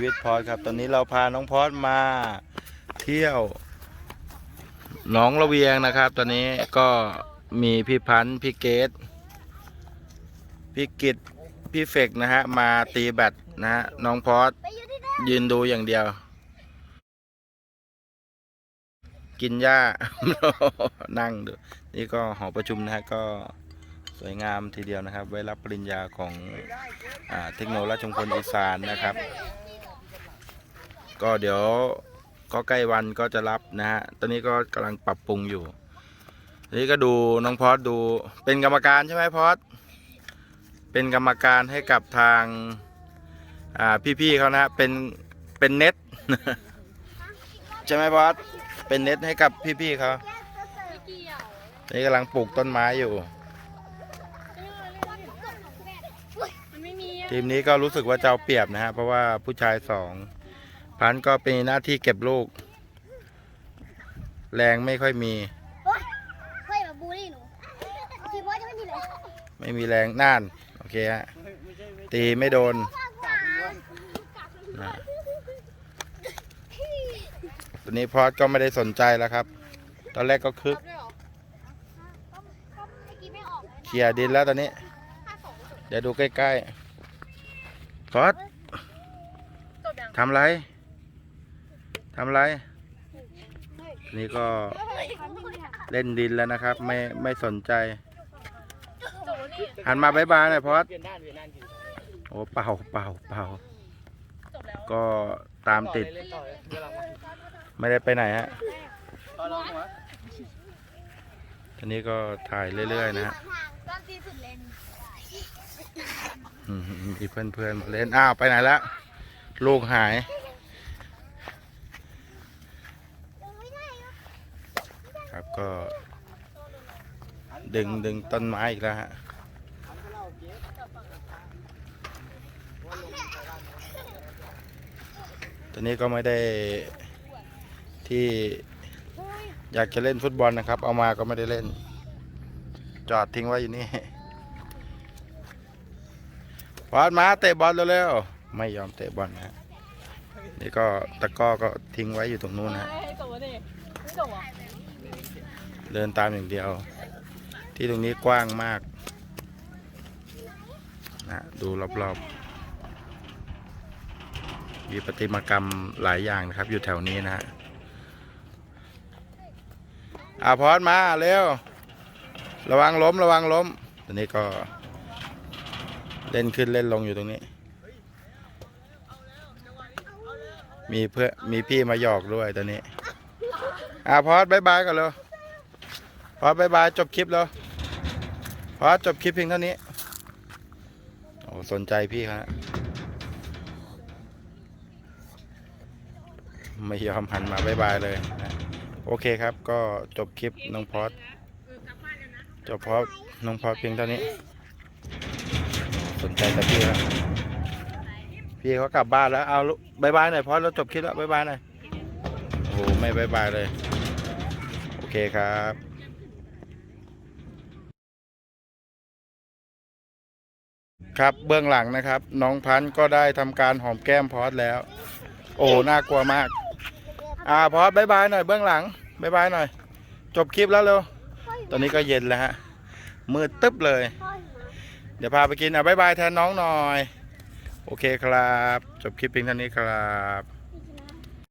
ชีวิตพอดครับ ตอนนี้เราพาน้องพอดมาเที่ยวหนองระเวียงนะครับ ตอนนี้ก็มีพี่พันธ์พี่เกตพี่กิตพี่เฟกนะฮะมาตีแบตนะฮะน้องพอดยืนดูอย่างเดียว กินหญ้า นั่งดูนี่ก็หอประชุมนะฮะก็สวยงามทีเดียวนะครับ ไว้รับปริญญาของอเทคโนโลยีราชมงคลอีสานนะครับ ก็เดี๋ยวก็ใกล้วันก็จะรับนะฮะ ตอนนี้ก็กำลังปรับปรุงอยู่ทีนี้ก็ดูน้องพอดดูเป็นกรรมการใช่ไหมพอดเป็นกรรมการให้กับทางอ่าพี่ๆเขานะฮะเป็นเป็นเน็ตใช่ไหมพอดเป็นเน็ตให้กับพี่ๆเขาไม่เกี่ยวนี่กำลังปลูกต้นไม้อยู่มันไม่มีทีมนี้ก็รู้สึกว่าจะเอาเปรียบนะฮะเพราะว่าผู้ชายสอง พันก็เป็นหน้าที่เก็บลูก แรงไม่ค่อยมีเฮ้ยแบบบูลลี่หนูทีพ่อจะไม่มีเลยไม่มีแรงน่าน โอเคฮะ ตีไม่โดนนะตอนนี้พอดก็ไม่ได้สนใจแล้วครับ ตอนแรกก็คึกรับด้วยเหรอก็ก็เมื่อกี้ไม่ออกเลยเคลียร์ดินแล้วตอนนี้ห้าสองเดี๋ยวดูใกล้ๆพอดจบยัง ทำไร ทำไร นี่ก็เล่นดินแล้วนะครับ ไม่ไม่สนใจ หันมาบายบายหน่อยพอดโอ้เป่าเป่าเป่าก็ตามติด ไม่ได้ไปไหนฮะทีนี้ก็ถ่ายเรื่อย ๆ นะฮะตอนตีสุดเลนอืมมีเพื่อนๆเล่น อ้าว ไปไหนแล้วลูกหาย ครับก็ ดึงดึงต้นไม้อีกแล้วฮะตอนนี้ก็ไม่ได้ที่อยากจะเล่นฟุตบอลนะครับ เอามาก็ไม่ได้เล่น จอดทิ้งไว้อยู่นี่บอลมาเตะบอลเร็วๆไม่ยอมเตะบอลนะฮะนี่ก็ตะก้อก็ทิ้งไว้อยู่ตรงนู้นนะ เดินตามอย่างเดียว ที่ตรงนี้กว้างมากนะดูรอบๆ มีประติมากรรมหลายอย่างนะครับ อยู่แถวนี้นะฮะอาพอดมาเร็ว ระวังล้มระวังล้มตอนนี้ก็เล่นขึ้นเล่นลงอยู่ตรงนี้ มีเพื่อมีพี่มาหยอกด้วยตอนนี้อาพอดบายบายกันเลย พอบายบายจบคลิปแล้วพอจบคลิปเพียงเท่านี้โอ้สนใจพี่ครับไม่ยอมหันมาบายบายเลยนะโอเคครับ ก็จบคลิปน้องพอดจบพอดน้องพอดเพียงเท่านี้ สนใจแต่พี่แล้วพี่เขากลับบ้านแล้วเอาลุบายบายหน่อยพอดเราจบคลิปแล้วบายบายหน่อยโอ้ไม่บายบายเลย โอเคครับ ครับเบื้องหลังนะครับ น้องพันธ์ก็ได้ทำการหอมแก้มพอสแล้ว โอ้น่ากลัวมาก อ่าพอสบายบายหน่อยเบื้องหลังบายบายหน่อย จบคลิปแล้วเร็วตอนนี้ก็เย็นแล้วฮะมืดตึ๊บเลย เดี๋ยวพาไปกินอะบายบายแทนน้องหน่อย โอเคครับ จบคลิปเพียงเท่านี้ครับ